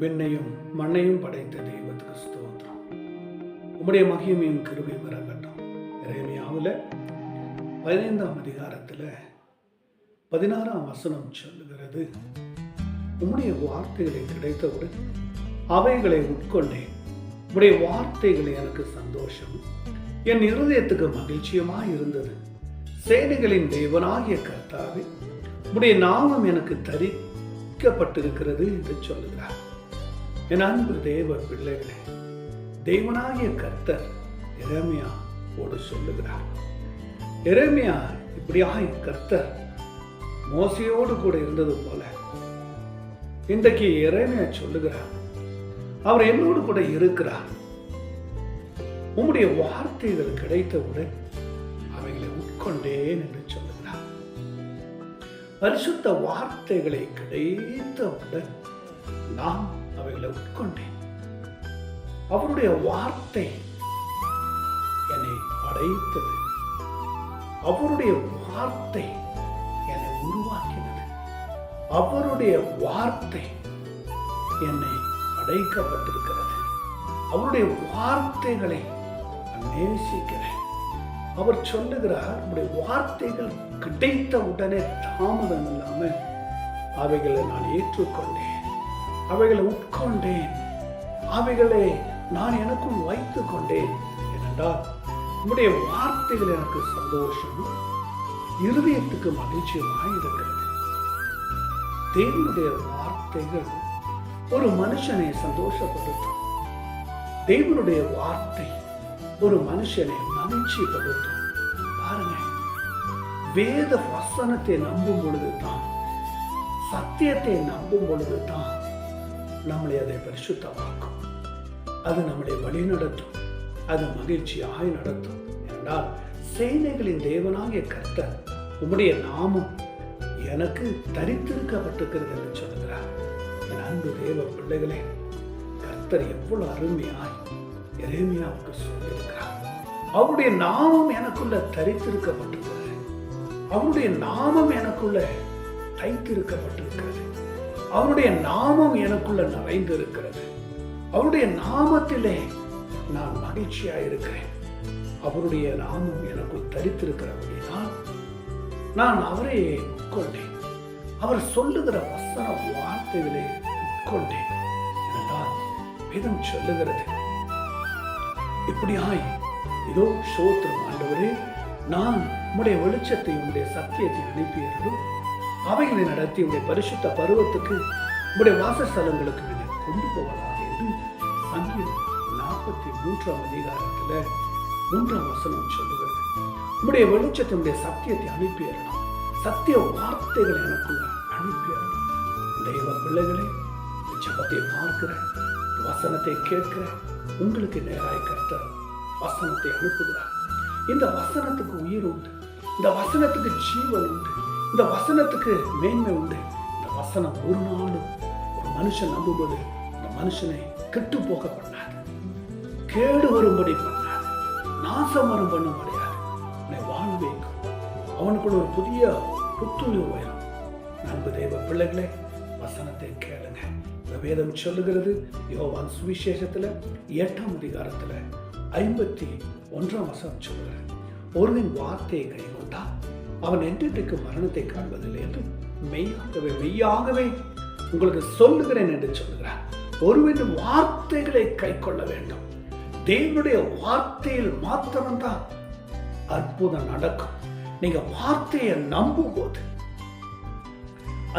விண்ணையும் மண்ணையும் படைத்த தெய்வத்துக்கு ஸ்தோத்திரம். உம்முடைய மகிமையும் கிருமையும் இறங்கட்டும் ரேமியாவில் பதினைந்தாம் அதிகாரத்தில் பதினாறாம் வசனம் சொல்லுகிறது உம்முடைய வார்த்தைகளை கிடைத்தவுடன் அவைகளை உட்கொண்டேன். உம்முடைய வார்த்தைகளை எனக்கு சந்தோஷம். என் இருதயத்துக்கு மகிழ்ச்சியமாக இருந்தது. சேனைகளின் தேவனாகிய கர்த்தாவே உடைய நாமம் எனக்கு தரிக்கப்பட்டிருக்கிறது என்று சொல்லுகிறார். என் அன்பு தேவ பிள்ளைகளே தேவனாகிய கர்த்தர் எரேமியா ஓடு சொல்லுகிறார். எரேமியா என் கர்த்தர் மோசையோடு கூட இருந்தது போல. இன்றைக்கு இறைமையா சொல்லுகிறார் அவர் என்னோடு கூட இருக்கிறார். உம்முடைய வார்த்தைகள் கிடைத்தவுடன் அவைகளை உட்கொண்டேன் என்று சொல்லுகிறார். பரிசுத்த வார்த்தைகளை கிடைத்தவுடன் நான் அவைகளை உட்கொண்டேன். அவருடைய வார்த்தை என்னை படைத்தது. அவருடைய வார்த்தை என்னை உருவாக்கினது. அவருடைய வார்த்தை என்னை அடைக்கப்பட்டிருக்கிறது அவருடைய வார்த்தைகளை நேசிக்கிறேன். அவர் சொல்லுகிறார் உடைய வார்த்தைகள் கிடைத்த உடனே தாமதம் இல்லாமல் அவைகளை நான் ஏற்றுக்கொண்டேன். அவைகளை உட்கொண்டேன். அவைகளை நான் எனக்குள் வைத்துக் கொண்டேன். ஏனென்றால் உம்முடைய வார்த்தைகள் எனக்கு சந்தோஷம் இருதயத்துக்கு மகிழ்ச்சியுமாய் இருக்கிறது. தேவனுடைய வார்த்தைகள் ஒரு மனுஷனை சந்தோஷப்படுத்தும். தேவனுடைய வார்த்தை ஒரு மனுஷனை மகிழ்ச்சிப்படுத்தும். பாருங்க வேத வசனத்தை நம்பும் பொழுது தான் சத்தியத்தை நம்பும் பொழுது தான் நம்மளை அதை பரிசுத்தமாக்கும். அது நம்மளை வழிநடத்தும் அது மகிழ்ச்சியாய் நடத்தும். என்றால் சேனைகளின் தேவனாகிய கர்த்தர் உம்முடைய நாமம் எனக்கு தரித்திருக்கப்பட்டிருக்கிறது என்று சொல்கிறார் என் அன்பு தேவ பிள்ளைகளே கர்த்தர் எவ்வளவு அருமையாய் எரேமியாவுக்கு சொல்லியிருக்கிறார். அவருடைய நாமம் எனக்குள்ள தரித்திருக்கப்பட்டிருக்கிறது. அவருடைய நாமம் எனக்குள்ள தைத்திருக்கப்பட்டிருக்கிறது. அவருடைய நாமம் எனக்குள்ள நிறைந்திருக்கிறது. அவருடைய நாமத்திலே நான் மகிழ்ச்சியா இருக்கிறேன் அவருடைய நாமம் எனக்குள் தரித்திருக்கிறபடினால் நான் அவரை உட்கொண்டேன். அவர் சொல்லுகிற வசன வார்த்தைகளை உட்கொண்டேன். என்றால் வேதம் சொல்லுகிறது. இப்படியாய் இதோ சோத்திரம் ஆண்டவரே நான் உம்முடைய வெளிச்சத்தை உம்முடைய சத்தியத்தை அனுப்பியர்களும் அவைகளை நடத்தி உடைய பரிசுத்த பருவத்துக்கு உடைய வாசஸ்தலங்களுக்கு நீங்கள் கொண்டு போவதாக என்று சங்கீதம் நாற்பத்தி மூன்றாம் அதிகாரத்துல மூன்றாம் வசனம் சொல்லுகிறது. உடைய வெளிச்சத்தினுடைய சத்தியத்தை அனுப்பியறணும் சத்திய வார்த்தைகளை எனக்குள்ள அனுப்பியறணும் தெய்வ பிள்ளைகளே ஜபத்தை பார்க்கிறேன் வசனத்தை கேட்கிறேன் உங்களுக்கு நேராய் கர்த்தர் வசனத்தை அனுப்புகிறார். இந்த வசனத்துக்கு உயிர் உண்டு. இந்த வசனத்துக்கு ஜீவன் உண்டு. இந்த வசனத்துக்கு மேன்மை உண்டு. இந்த வசனம் ஒரு நாளும் ஒரு மனுஷன் நம்பும்போது இந்த மனுஷனை கெட்டு போக பண்ணாது. கேடு வரும்படி பண்ணாது. நாசம் வரும் பண்ண முடியாது உன்னை வாழ வைக்கும். அவனுக்குள்ள ஒரு புதிய புத்துணர்வு வரும் நண்பு தெய்வ பிள்ளைகளே வசனத்தை கேளுங்க. இந்த வேதம் சொல்லுகிறது யோவான் சுவிசேஷத்துல எட்டாம் அதிகாரத்துல ஐம்பத்தி ஒன்றாம் வசனம் சொல்லுகிறது. ஒருவன் வார்த்தையை கை கொண்டால் அவன் என்றென்றைக்கு மரணத்தை காண்பதில்லை என்று மெய்யாகவே மெய்யாகவே உங்களுக்கு சொல்லுகிறேன் என்று சொல்லுகிறார். ஒருவரின் வார்த்தைகளை கை கொள்ள வேண்டும். தேவனுடைய வார்த்தையில் மாத்திரம்தான் அற்புதம் நடக்கும். நீங்க வார்த்தையை நம்பும் போது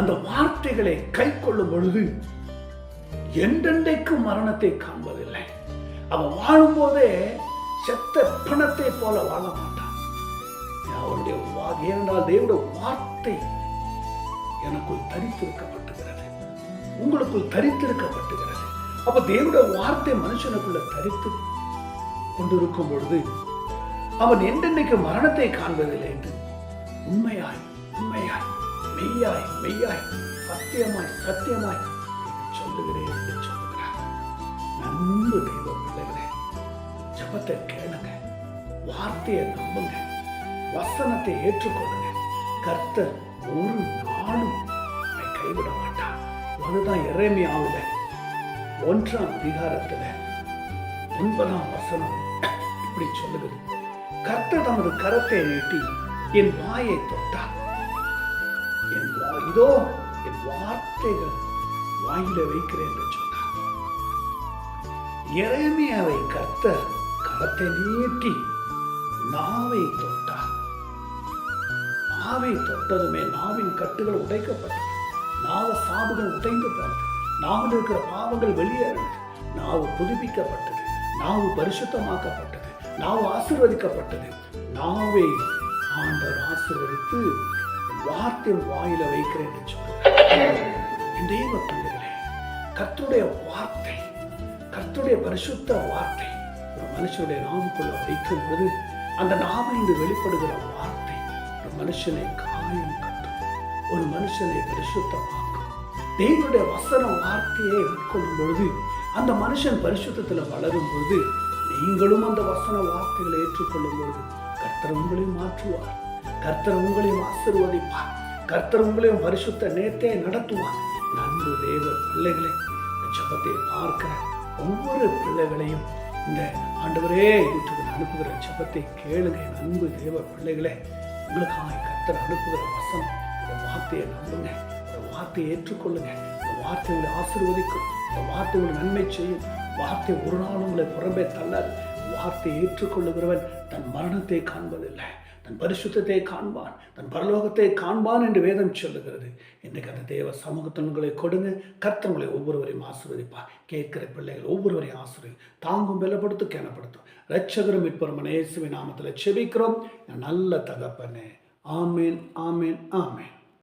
அந்த வார்த்தைகளை கை கொள்ளும் பொழுது என்றென்றைக்கும் மரணத்தை காண்பதில்லை. அவன் வாழும்போதே செத்த பணத்தை போல வாழ மாட்டான். அவருடைய ஏனென்றால் தேவனுடைய வார்த்தை எனக்குள் தரித்திருக்கப்பட்டுகிறது. உங்களுக்குள் தரித்திருக்கப்பட்டுகிறது. அப்ப தேவனுடைய வார்த்தை மனுஷனுக்குள்ள தரித்து கொண்டிருக்கும் பொழுது அவன் என்றென்னைக்கு மரணத்தை காண்பதில்லை என்று உண்மையாய் உண்மையாய் மெய்யாய் மெய்யாய் சத்தியமாய் சத்தியமாய் சொல்லுகிறேன் என்று சொல்லுகிறார். நன்கு தெய்வம் பிள்ளைகளே. ஜபத்தை கேளுங்க. வார்த்தையை நம்புங்க. வசனத்தை ஏற்றுக்கொள்ளுங்க. கர்த்தர் ஒரு நாளும் கைவிட மாட்டார். அதுதான் இறைமையாவுல ஒன்றாம் அதிகாரத்தில் ஒன்பதாம் வசனம் இப்படி சொல்லுகிறது. கர்த்தர் தமது கரத்தை நீட்டி என் வாயை தொட்டார். என் இதோ என் வார்த்தைகள் வாயில வைக்கிறேன் என்று சொன்னார். இறைமையாவை கர்த்தர் கரத்தை நீட்டி நாவை தொட்டார். நாவை தொட்டதுமே நாவின் கட்டுகள் உடைக்கப்பட்டது நாவ சாபுகள் உடைந்து போனது. நாவில் இருக்கிற பாவங்கள் வெளியேறினது நாவு புதுப்பிக்கப்பட்டது. நாவு பரிசுத்தமாக்கப்பட்டது. நாவு ஆசிர்வதிக்கப்பட்டது. நாவை ஆண்டவர் ஆசிர்வதித்து வார்த்தையின் வாயில வைக்கிறேன் என்று சொல்றார். என் தெய்வ பிள்ளைகளே கர்த்தருடைய வார்த்தை கர்த்தருடைய பரிசுத்த வார்த்தை ஒரு மனுஷனுடைய நாவுக்குள்ள வைக்கும் போது அந்த நாவிலிருந்து வெளிப்படுகிற வார்த்தை ஒரு மனுஷனை காயம் கட்டும். ஒரு மனுஷனை பரிசுத்தமாக்கும். தேவனுடைய வசன வார்த்தையை உட்கொள்ளும் பொழுது அந்த மனுஷன் பரிசுத்தத்தில் வளரும் பொழுது நீங்களும் அந்த வசன வார்த்தைகளை ஏற்றுக்கொள்ளும் பொழுது கர்த்தர் உங்களையும் மாற்றுவார். கர்த்தர் உங்களையும் ஆசிர்வதிப்பார். கர்த்தர் உங்களையும் பரிசுத்த நேர்த்தையை நடத்துவார். நன்பு தேவ பிள்ளைகளை ஜபத்தை பார்க்கிற ஒவ்வொரு பிள்ளைகளையும் இந்த ஆண்டவரே யூடியூபில் அனுப்புகிற ஜபத்தை கேளுங்க. என் அன்பு தேவ பிள்ளைகளே உங்களுக்காக கத்தர் அனுப்புகிற வசனம். இந்த வார்த்தையை நம்புங்க. இந்த வார்த்தையை ஏற்றுக்கொள்ளுங்க. இந்த வார்த்தை உங்களை ஆசீர்வதிக்கும். இந்த வார்த்தை உங்களை நன்மை செய்யும். வார்த்தை ஒரு நாள் உங்களை புறம்பே தள்ளாது. வார்த்தையை ஏற்றுக்கொள்ளுகிறவன் தன் மரணத்தை காண்பதில்லை. தன் பரிசுத்தத்தை காண்பான் தன் பரலோகத்தை காண்பான் என்று வேதம் சொல்லுகிறது. இன்றைக்கு அந்த தேவ சமூகத்தினங்களை கொடுங்க. கர்த்தங்களை ஒவ்வொருவரையும் ஆசீர்வதிப்பார். கேட்கிற பிள்ளைகள் ஒவ்வொருவரையும் ஆசிர்வதி தாங்கும் பலப்படுத்தும் கேனப்படுத்தும் ரட்சகரும் இப்பொருமன் இயேசுவின் நாமத்தில் செபிக்கிறோம் நல்ல தகப்பனே. ஆமேன் ஆமேன் ஆமேன்.